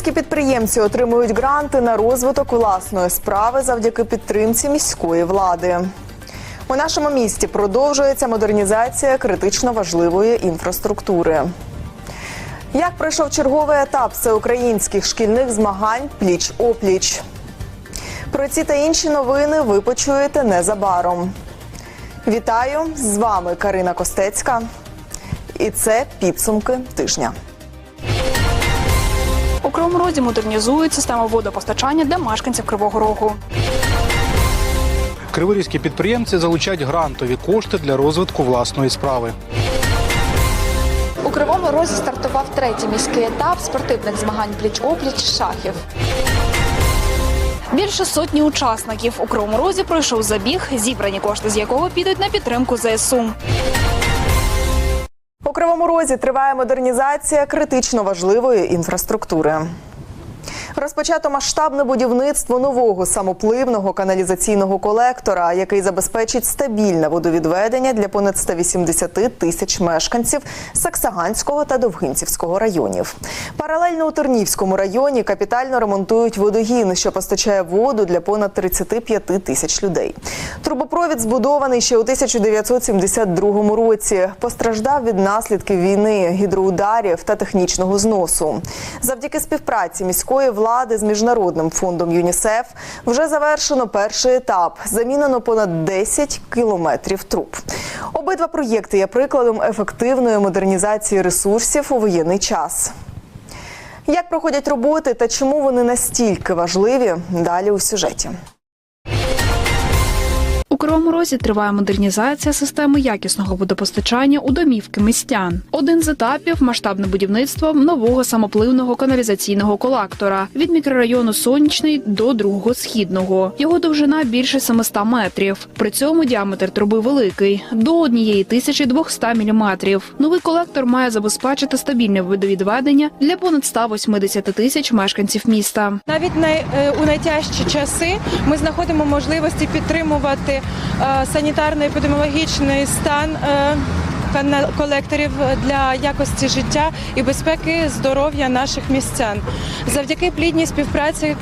Криворізькі підприємці отримують гранти на розвиток власної справи завдяки підтримці міської влади. У нашому місті продовжується модернізація критично важливої інфраструктури. Як пройшов черговий етап всеукраїнських шкільних змагань пліч-опліч? Про ці та інші новини ви почуєте незабаром. Вітаю! З вами Карина Костецька. І це підсумки тижня. У Кривому Розі модернізують систему водопостачання для мешканців Кривого Рогу. Криворізькі підприємці залучають грантові кошти для розвитку власної справи. У Кривому Розі стартував третій міський етап спортивних змагань пліч-опліч шахів. Більше сотні учасників у Кривому Розі пройшов забіг, зібрані кошти з якого підуть на підтримку ЗСУ. Кривому Розі триває модернізація критично важливої інфраструктури. Розпочато масштабне будівництво нового самопливного каналізаційного колектора, який забезпечить стабільне водовідведення для понад 180 тисяч мешканців Саксаганського та Довгинцівського районів. Паралельно у Тернівському районі капітально ремонтують водогін, що постачає воду для понад 35 тисяч людей. Трубопровід збудований ще у 1972 році. Постраждав від наслідків війни, гідроударів та технічного зносу. Завдяки співпраці міської влади з міжнародним фондом ЮНІСЕФ вже завершено перший етап. Замінено понад 10 кілометрів труб. Обидва проєкти є прикладом ефективної модернізації ресурсів у воєнний час. Як проходять роботи та чому вони настільки важливі? Далі у сюжеті. Кривому Розі триває модернізація системи якісного водопостачання у домівки містян. Один з етапів масштабне будівництво нового самопливного каналізаційного колектора від мікрорайону Сонячний до другого східного. Його довжина більше 700 метрів. При цьому діаметр труби великий до 1200 міліметрів. Новий колектор має забезпечити стабільне водовідведення для понад 180 тисяч мешканців міста. Навіть е, у найтяжчі часи ми знаходимо можливості підтримувати санітарно-епідеміологічний стан. е, Колекторів для якості життя і безпеки здоров'я наших містян завдяки плідній співпраці е,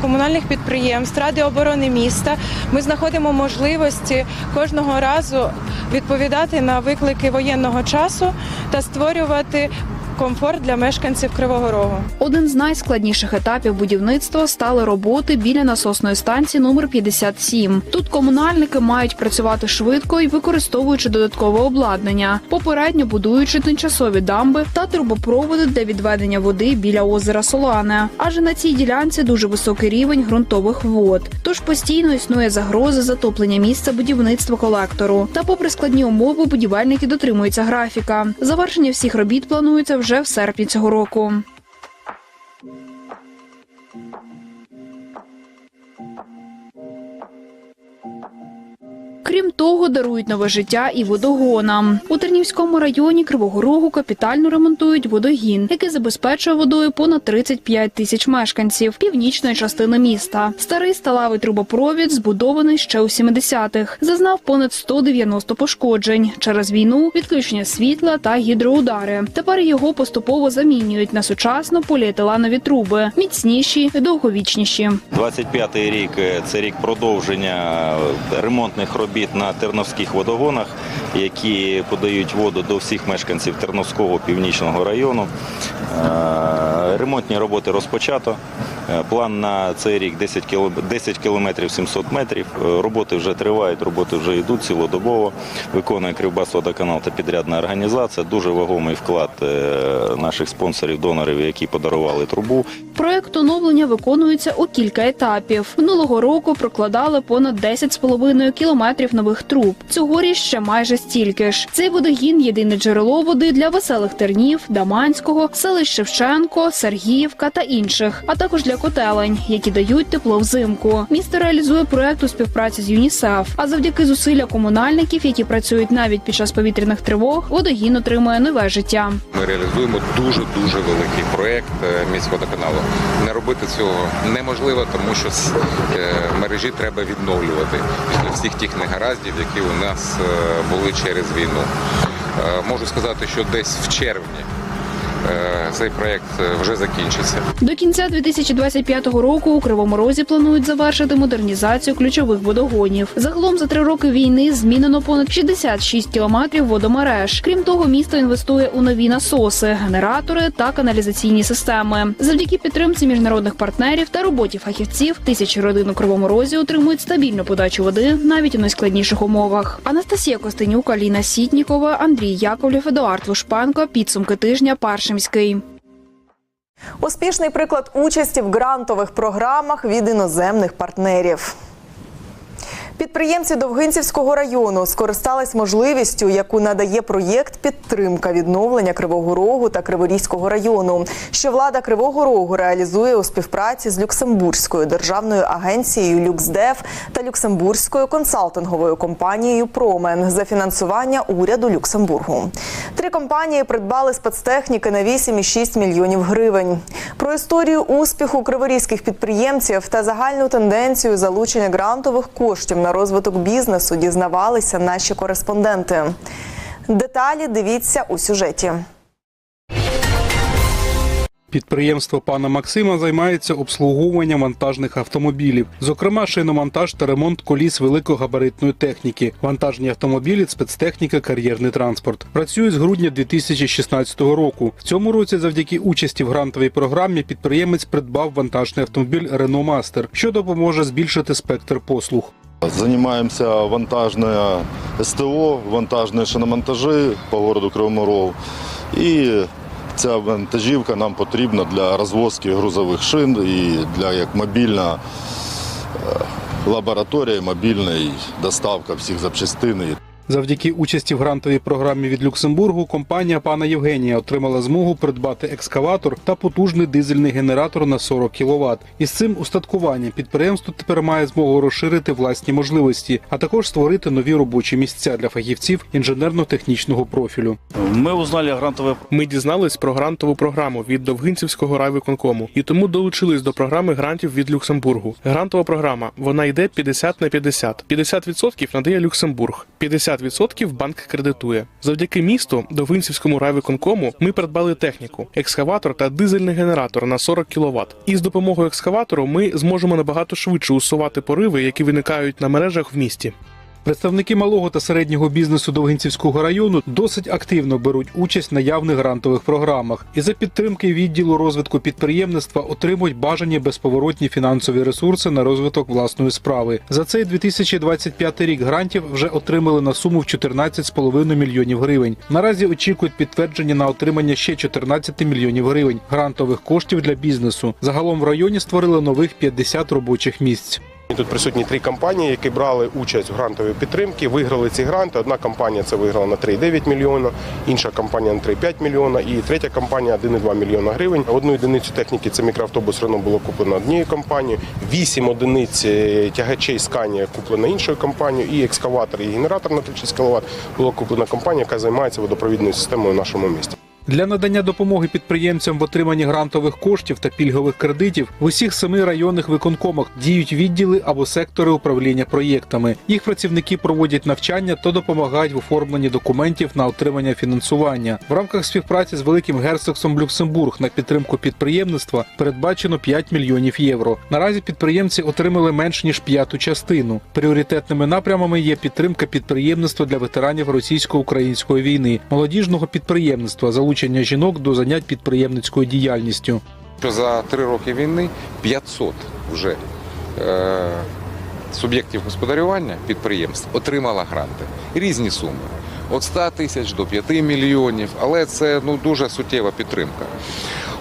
комунальних підприємств Ради оборони міста. Ми знаходимо можливості кожного разу відповідати на виклики воєнного часу та створювати комфорт для мешканців Кривого Рогу. Один з найскладніших етапів будівництва стали роботи біля насосної станції номер 57. Тут комунальники мають працювати швидко і використовуючи додаткове обладнання, попередньо будуючи тимчасові дамби та трубопроводи для відведення води біля озера Солане. Адже на цій ділянці дуже високий рівень ґрунтових вод. Тож постійно існує загроза затоплення місця будівництва колектору. Та, попри складні умови, будівельники дотримуються графіка. Завершення всіх робіт планується вже в серпні цього року. Крім того, дарують нове життя і водогонам. У Тернівському районі Кривого Рогу капітально ремонтують водогін, який забезпечує водою понад 35 тисяч мешканців північної частини міста. Старий сталевий трубопровід, збудований ще у 70-х, зазнав понад 190 пошкоджень через війну, відключення світла та гідроудари. Тепер його поступово замінюють на сучасно поліетиленові труби, міцніші і довговічніші. 25-й рік е, це рік продовження е, ремонтних робіт на терновських водогонах, які подають воду до всіх мешканців Терновського північного району. Е, Ремонтні роботи розпочато. Е, План на цей рік 10 кіло- 10 кілометрів 700 метрів. Е, Роботи вже тривають, роботи вже йдуть цілодобово. Виконує Кривбасводоканал та підрядна організація. Дуже вагомий вклад наших спонсорів-донорів, які подарували трубу. Проект оновлення виконується у кілька етапів. Минулого року прокладали понад 10,5 кілометрів нових труб. Цьогоріч ще майже стільки ж. Цей водогін єдине джерело води для веселих тернів, Даманського, селищ Шевченко, Сергіївка та інших, а також для котелень, які дають тепло взимку. Місто реалізує проект у співпраці з ЮНІСЕФ. А завдяки зусилля комунальників, які працюють навіть під час повітряних тривог, водогін отримує нове життя. Ми реалізуємо дуже дуже великий проект е, міськводоканалу. Не робити цього неможливо, тому що е, мережі треба відновлювати після всіх тих негараздів, які у нас е, були через війну. Можу сказати, що десь в червні цей проєкт е, вже закінчиться. До кінця 2025 року у Кривому Розі планують завершити модернізацію ключових водогонів. Загалом за три роки війни змінено понад 66 кілометрів водомереж. Крім того, місто інвестує у нові насоси, генератори та каналізаційні системи. Завдяки підтримці міжнародних партнерів та роботі фахівців тисячі родин у Кривому Розі отримують стабільну подачу води навіть у найскладніших умовах. Анастасія Костенюк, Аліна Сітнікова, Андрій Яковлєв, Едуард Лушпенко. Підсумки тижня. Першимський. Успішний приклад участі в грантових програмах від іноземних партнерів. Підприємці Довгинцівського району скористались можливістю, яку надає проєкт підтримка відновлення Кривого Рогу та Криворізького району, що влада Кривого Рогу реалізує у співпраці з Люксембурзькою державною агенцією Люксдев та Люксембурзькою консалтинговою компанією Промен за фінансування уряду Люксембургу. Три компанії придбали спецтехніки на 8,6 мільйонів гривень. Про історію успіху криворізьких підприємців та загальну тенденцію залучення грантових коштів на розвиток бізнесу дізнавалися наші кореспонденти. Деталі дивіться у сюжеті. Підприємство пана Максима займається обслуговуванням вантажних автомобілів, зокрема шиномонтаж та ремонт коліс великогабаритної техніки, вантажні автомобілі, спецтехніка, кар'єрний транспорт. Працює з грудня 2016 року. В цьому році, завдяки участі в грантовій програмі, підприємець придбав вантажний автомобіль Renault Master, що допоможе збільшити спектр послуг. Занимаемся вантажное СТО, вантажные шиномонтажи по городу Кривому Рогу. І ця вантажівка нам потрібна для розвозки грузових шин і для як мобільна е, лабораторія, мобільна доставка всіх запчастин. Завдяки участі в грантовій програмі від Люксембургу компанія пана Євгенія отримала змогу придбати екскаватор та потужний дизельний генератор на 40 кВт. Із цим устаткуванням підприємство тепер має змогу розширити власні можливості, а також створити нові робочі місця для фахівців інженерно-технічного профілю. Ми узнали о грантовой Ми дізнались про грантову програму від Довгинцівського райвиконкому і тому долучились до програми грантів від Люксембургу. Грантова програма вона йде 50 на 50. 50% надає Люксембург, 50% банк кредитує. Завдяки місту Довгинцівському райвиконкому ми придбали техніку, екскаватор та дизельний генератор на 40 кВт. І з допомогою екскаватору ми зможемо набагато швидше усувати пориви, які виникають на мережах в місті. Представники малого та середнього бізнесу Довгинцівського району досить активно беруть участь в наявних грантових програмах і за підтримки відділу розвитку підприємництва отримують бажані безповоротні фінансові ресурси на розвиток власної справи. За цей 2025 рік грантів вже отримали на суму в 14,5 мільйонів гривень. Наразі очікують підтвердження на отримання ще 14 мільйонів гривень грантових коштів для бізнесу. Загалом в районі створили нових 50 робочих місць. Тут присутні три компанії, які брали участь в грантовій підтримці, виграли ці гранти. Одна компанія це виграла на 3,9 мільйона, інша компанія на 3,5 мільйона і третя компанія 1,2 мільйона гривень. Одну одиницю техніки це мікроавтобус Рено було куплено однією компанією, вісім одиниць е, тягачей Сканія куплено іншою компанією, і екскаватор, і генератор на 36 кВт було куплено компанія, яка займається водопровідною системою в нашому місті. Для надання допомоги підприємцям в отриманні грантових коштів та пільгових кредитів в усіх семи районних виконкомах діють відділи або сектори управління проєктами. Їх працівники проводять навчання та допомагають в оформленні документів на отримання фінансування. В рамках співпраці з великим герцогством Люксембург на підтримку підприємництва передбачено 5 мільйонів євро. Наразі підприємці отримали менш ніж п'яту частину. Пріоритетними напрямами є підтримка підприємництва для ветеранів російсько-української війни, молодіжного підприємництва, залучення жінок до занять підприємницькою діяльністю. За три роки війни 500 вже е, суб'єктів господарювання підприємств отримала гранти. Різні суми. Від 100 тисяч до 5 мільйонів, але це ну, дуже суттєва підтримка.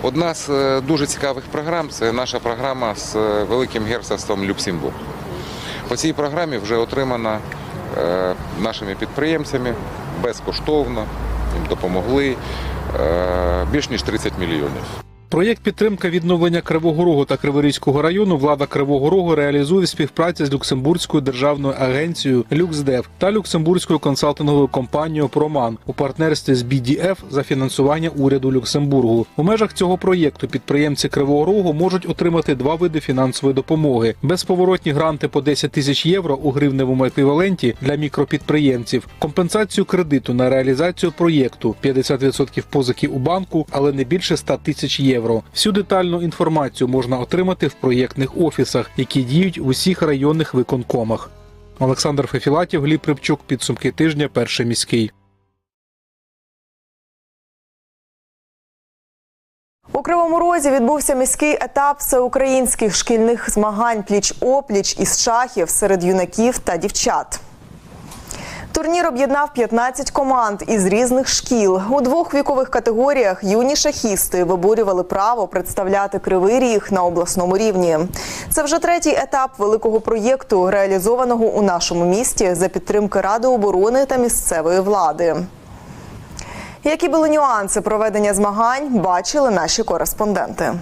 Одна з е, дуже цікавих програм це наша програма з е, Великим герцогством Люксембург. По цій програмі вже отримана е, нашими підприємцями безкоштовно, їм допомогли більш ніж 30 мільйонів. Проєкт підтримка відновлення Кривого Рогу та Криворізького району влада Кривого Рогу реалізує в з Люксембурзькою державною агенцією «Люксдев» та Люксембурзькою консалтинговою компанією Проман у партнерстві з BDF за фінансування уряду Люксембургу. У межах цього проєкту підприємці Кривого Рогу можуть отримати два види фінансової допомоги: безповоротні гранти по 10 тисяч євро у гривневому еквіваленті для мікропідприємців, компенсацію кредиту на реалізацію проєкту 50% позики у банку, але не більше 100 тисяч євро. Всю детальну інформацію можна отримати в проєктних офісах, які діють в усіх районних виконкомах. Олександр Фефілатів, Гліб Рибчук, підсумки тижня, перший міський. У Кривому Розі відбувся міський етап всеукраїнських шкільних змагань пліч-опліч із шахів серед юнаків та дівчат. Турнір об'єднав 15 команд із різних шкіл. У двох вікових категоріях юні шахісти виборювали право представляти кривий ріг на обласному рівні. Це вже третій етап великого проєкту, реалізованого у нашому місті за підтримки Ради оборони та місцевої влади. Які були нюанси проведення змагань, бачили наші кореспонденти.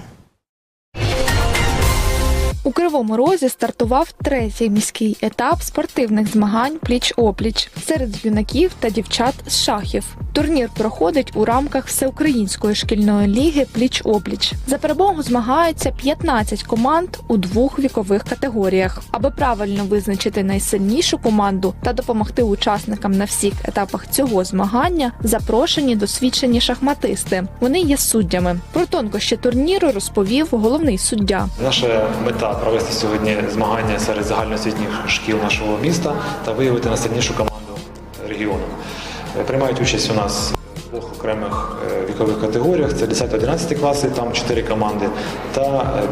У Кривому Розі стартував третій міський етап спортивних змагань пліч-опліч серед юнаків та дівчат з шахів. Турнір проходить у рамках всеукраїнської шкільної ліги пліч-опліч. За перемогу змагаються 15 команд у двох вікових категоріях. Аби правильно визначити найсильнішу команду та допомогти учасникам на всіх етапах цього змагання, запрошені досвідчені шахматисти. Вони є суддями. Про тонкощі турніру розповів головний суддя. Наша мета провести сьогодні змагання серед загальноосвітніх шкіл нашого міста та виявити найсильнішу команду регіону. Е, Приймають участь у нас в двох окремих е, вікових категоріях: це 10-11 класи, там 4 команди, та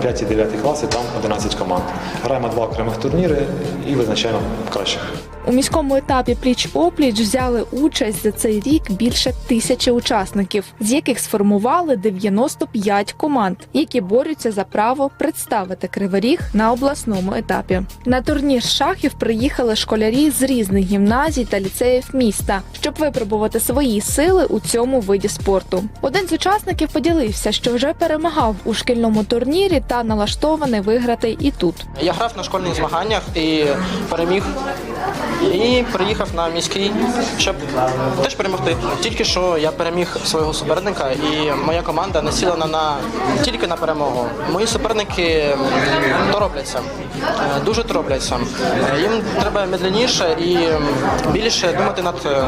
5-9 класи, там 11 команд. Граємо два окремих турніри і визначаємо кращих. У міському етапі пліч-опліч взяли участь за цей рік більше тисячі учасників, з яких сформували 95 команд, які борються за право представити Кривий Ріг на обласному етапі. На турнір шахів приїхали школярі з різних гімназій та ліцеїв міста, щоб випробувати свої сили у цьому виді спорту. Один з учасників поділився, що вже перемагав у шкільному турнірі та налаштований виграти і тут. Я грав на школьних змаганнях і переміг. І приїхав на міський, щоб теж перемогти. Тільки що я переміг свого суперника, і моя команда насілена на тільки на перемогу. Мої суперники торопляться, е, дуже торопляться. Е, Їм треба медленніше і більше думати над е,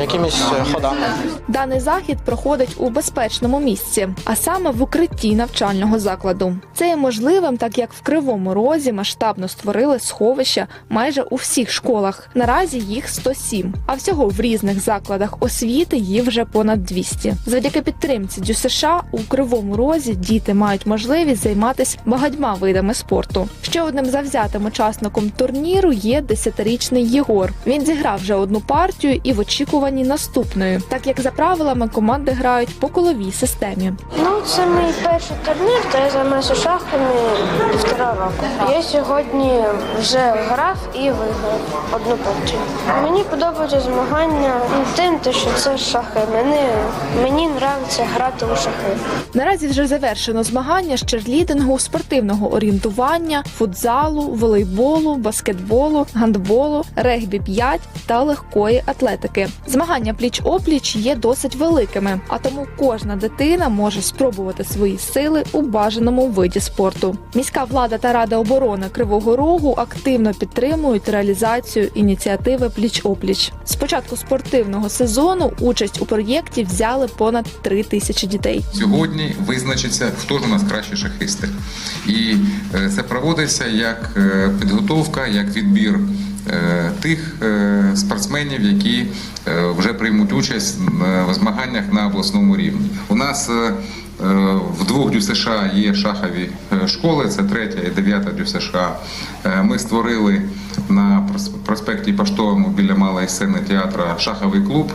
якимись ходами. Даний захід проходить у безпечному місці, а саме в укритті навчального закладу. Це є можливим, так як в Кривому Розі масштабно створили сховища майже у всіх школах. Наразі їх 107, а всього в різних закладах освіти їх вже понад 200. Завдяки підтримці ДЮСШ у Кривому Розі діти мають можливість займатися багатьма видами спорту. Ще одним завзятим учасником турніру є 10-річний Єгор. Він зіграв вже одну партію і в очікуванні наступної, так як за правилами команди грають по коловій системі. Ну, це мій перший турнір, та я займаюся шахами півтора року. Я сьогодні вже грав і виграв одну партію. Мені подобаються змагання тим, те, що це шахи. Мені, мені подобається грати у шахи. Наразі вже завершено змагання з черлідингу, спортивного орієнтування, футзалу, волейболу, баскетболу, гандболу, регбі 5 та легкої атлетики. Змагання пліч-опліч є досить великими, а тому кожна дитина може спробувати свої сили у бажаному виді спорту. Міська влада та рада оборони Кривого Рогу активно підтримують реалізацію ініціативи Пліч-опліч. З початку спортивного сезону участь у проєкті взяли понад три тисячі дітей. Сьогодні визначиться, хто ж у нас кращі шахисти. І е, це проводиться як е, підготовка, як відбір е, тих е, спортсменів, які вже приймуть участь в змаганнях на обласному рівні. У нас в двох ДЮСШ є шахові школи, це третя і дев'ята ДЮСШ. Е, Ми створили на проспекті Поштовому біля малої сцени театра шаховий клуб.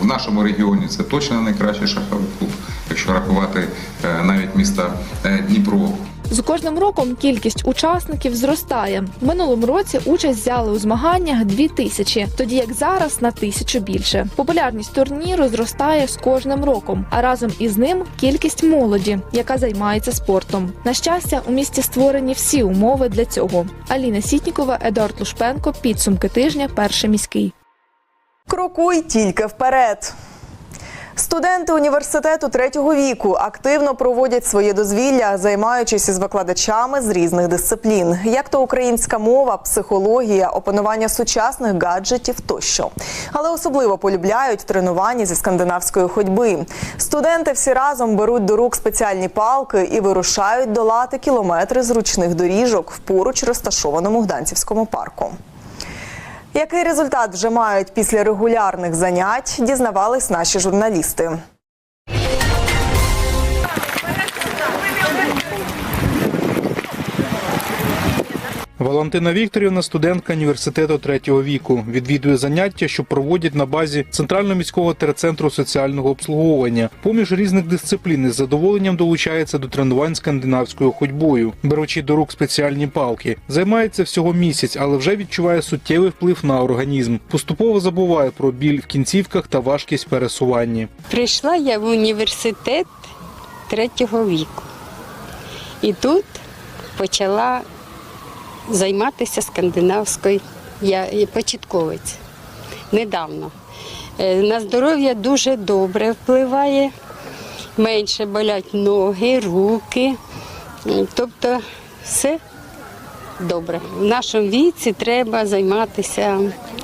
В нашому регіоні це точно найкращий шаховий клуб, якщо рахувати навіть міста Дніпро. З кожним роком кількість учасників зростає. В минулому році участь взяли у змаганнях дві тисячі, тоді як зараз на тисячу більше. Популярність турніру зростає з кожним роком, а разом із ним кількість молоді, яка займається спортом. На щастя, у місті створені всі умови для цього. Аліна Сітнікова, Едуард Лушпенко. Підсумки тижня. Перший міський. Крокуй тільки вперед. Студенти університету третього віку активно проводять своє дозвілля, займаючись із викладачами з різних дисциплін, як то українська мова, психологія, опанування сучасних гаджетів тощо. Але особливо полюбляють тренування зі скандинавської ходьби. Студенти всі разом беруть до рук спеціальні палки і вирушають долати кілометри зручних доріжок в поруч розташованому Гданцівському парку. Який результат вже мають після регулярних занять, дізнавались наші журналісти. Валентина Вікторівна, студентка університету третього віку, відвідує заняття, що проводять на базі центрального міського терцентру соціального обслуговування. Поміж різних дисциплін із задоволенням долучається до тренувань скандинавською ходьбою, беручи до рук спеціальні палки. Займається всього місяць, але вже відчуває суттєвий вплив на організм. Поступово забуває про біль в кінцівках та важкість пересування. Прийшла я в університет третього віку. І тут почала займатися скандинавською. Я початковець недавно. Е, На здоров'я дуже добре впливає, менше болять ноги, руки. Тобто все добре. В нашому віці треба займатися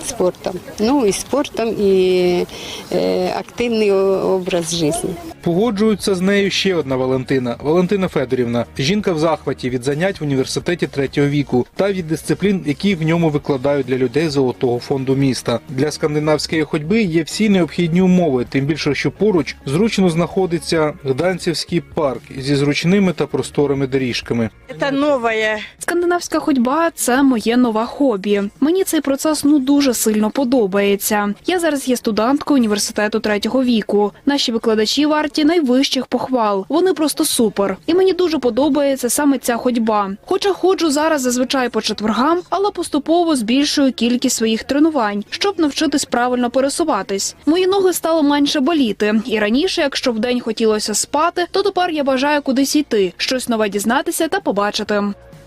спортом. Ну і спортом, і е, активний образ життя. Погоджується з нею ще одна Валентина Валентина Федорівна. Жінка в захваті від занять в університеті третього віку та від дисциплін, які в ньому викладають для людей золотого фонду міста. Для скандинавської ходьби є всі необхідні умови, тим більше, що поруч зручно знаходиться Гданцівський парк зі зручними та просторими доріжками. Це нове. Скандинавська ходьба це моє нове хобі. Мені цей процес ну дуже сильно подобається. Я зараз є студенткою університету третього віку. Наші викладачі варті найвищих похвал. Вони просто супер. І мені дуже подобається саме ця ходьба. Хоча ходжу зараз зазвичай по четвергам, але поступово збільшую кількість своїх тренувань, щоб навчитись правильно пересуватись. Мої ноги стали менше боліти. І раніше, якщо вдень хотілося спати, то тепер я бажаю кудись йти, щось нове дізнатися та побачити.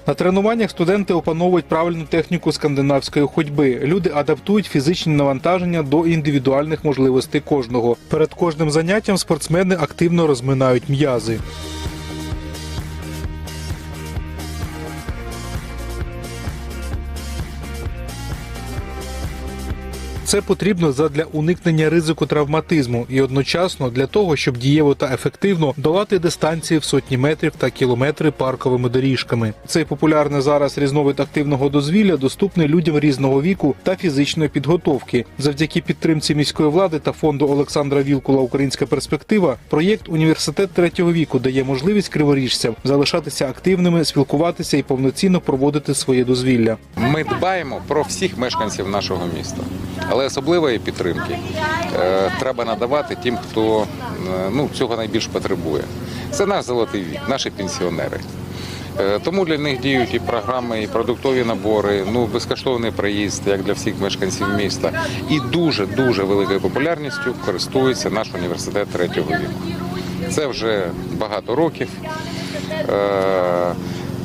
На тренуваннях студенти опановують правильну техніку скандинавської ходьби. Люди адаптують фізичні навантаження до індивідуальних можливостей кожного. Перед кожним заняттям спортсмени активно розминають м'язи. Це потрібно задля уникнення ризику травматизму і одночасно для того, щоб дієво та ефективно долати дистанції в сотні метрів та кілометри парковими доріжками. Цей популярний зараз різновид активного дозвілля доступний людям різного віку та фізичної підготовки. Завдяки підтримці міської влади та фонду Олександра Вілкула Українська перспектива. Проєкт Університет третього віку дає можливість криворіжцям залишатися активними, спілкуватися і повноцінно проводити своє дозвілля. Ми дбаємо про всіх мешканців нашого міста, але особливої підтримки е, треба надавати тим, хто е, ну, цього найбільш потребує. Це наш золотий вік, наші пенсіонери. Е, Тому для них діють і програми, і продуктові набори, ну безкоштовний проїзд, як для всіх мешканців міста. І дуже дуже великою популярністю користується наш університет третього віку. Це вже багато років.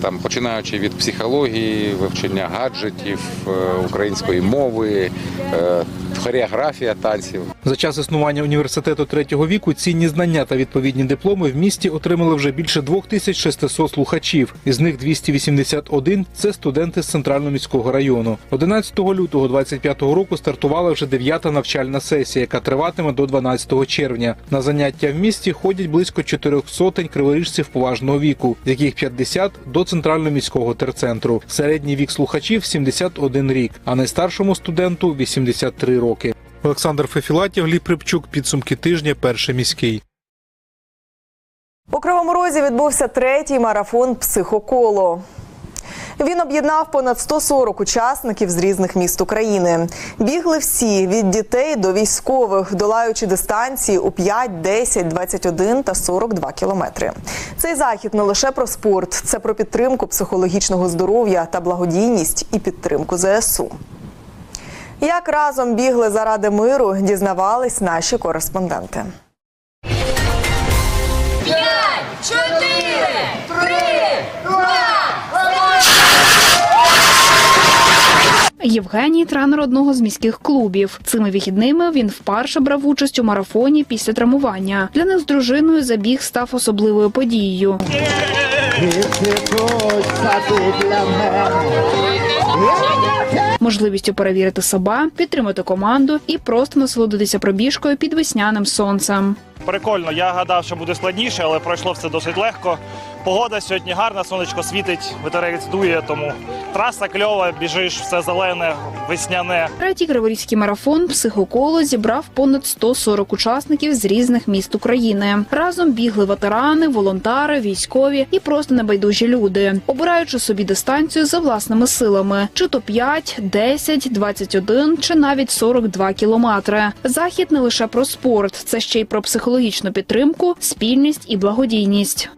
Там, починаючи від психології, вивчення гаджетів, е, української мови, е, хореографія танців. За час існування університету третього віку цінні знання та відповідні дипломи в місті отримали вже більше 2600 слухачів. Із них 281 – це студенти з центрального міського району. 11 лютого 25 року стартувала вже дев'ята навчальна сесія, яка триватиме до 12 червня. На заняття в місті ходять близько чотирьох сотень криворіжців поважного віку, з яких 50 – до центрального міського терцентру. Середній вік слухачів 71 рік, а найстаршому студенту 83 роки. Олександр Фефілатів, Лі Припчук, підсумки тижня, перший міський. У Кривому Розі відбувся третій марафон психоколо. Він об'єднав понад 140 учасників з різних міст України. Бігли всі від дітей до військових, долаючи дистанції у 5, 10, 21 та 42 кілометри. Цей захід не лише про спорт, це про підтримку психологічного здоров'я та благодійність і підтримку ЗСУ. Як разом бігли заради миру, дізнавались наші кореспонденти. Євгеній тренер одного з міських клубів. Цими вихідними він вперше брав участь у марафоні після травмування. Для них з дружиною забіг став особливою подією. Можливістю перевірити себе, підтримати команду і просто насолодитися пробіжкою під весняним сонцем. Прикольно, я гадав, що буде складніше, але пройшло все досить легко. Погода сьогодні гарна, сонечко світить, вітерець дує, тому траса кльова, біжиш, все зелене, весняне. Третій криворізький марафон психоколо зібрав понад 140 учасників з різних міст України. Разом бігли ветерани, волонтери, військові і просто небайдужі люди, обираючи собі дистанцію за власними силами: чи то 5, 10, 21 чи навіть 42 кілометри. Захід не лише про спорт, це ще й про психологічну підтримку, спільність і благодійність.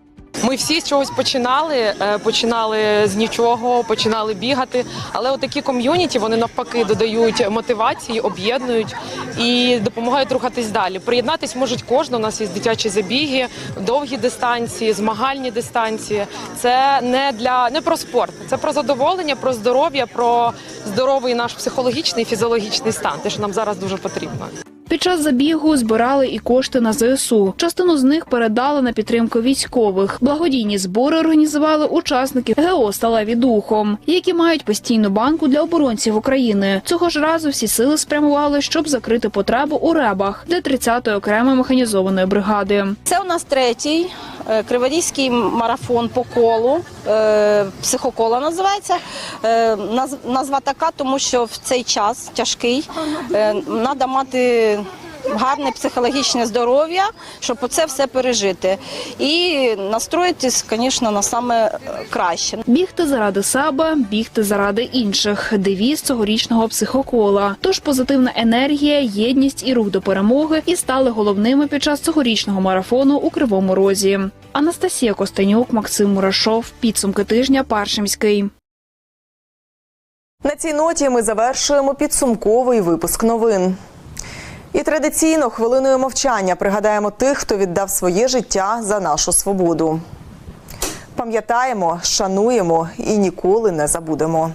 Ми всі з чогось починали, е, починали з нічого, починали бігати. Але отакі ком'юніті вони навпаки додають мотивації, об'єднують і допомагають рухатись далі. Приєднатись можуть кожен. У нас є дитячі забіги, довгі дистанції, змагальні дистанції. Це не для не про спорт, це про задоволення, про здоров'я, про здоровий наш психологічний і фізіологічний стан. Те, що нам зараз дуже потрібно. Під час забігу збирали і кошти на ЗСУ. Частину з них передали на підтримку військових. Благодійні збори організували учасники ГО «Сталеві духом, які мають постійну банку для оборонців України. Цього ж разу всі сили спрямували, щоб закрити потребу у ребах для 30-ї окремої механізованої бригади. Це у нас третій е, криворізький марафон по колу. е, Психокола називається. Е, Назва така, тому що в цей час тяжкий. Треба мати гарне психологічне здоров'я, щоб оце все пережити. І настроїтись, звісно, на саме е, краще. Бігти заради себе, бігти заради інших. Девіз цьогорічного психокола. Тож позитивна енергія, єдність і рух до перемоги і стали головними під час цьогорічного марафону у Кривому Розі. Анастасія Костенюк, Максим Мурашов. Підсумки тижня. Перший міський. На цій ноті ми завершуємо підсумковий випуск новин. І традиційно хвилиною мовчання пригадаємо тих, хто віддав своє життя за нашу свободу. Пам'ятаємо, шануємо і ніколи не забудемо.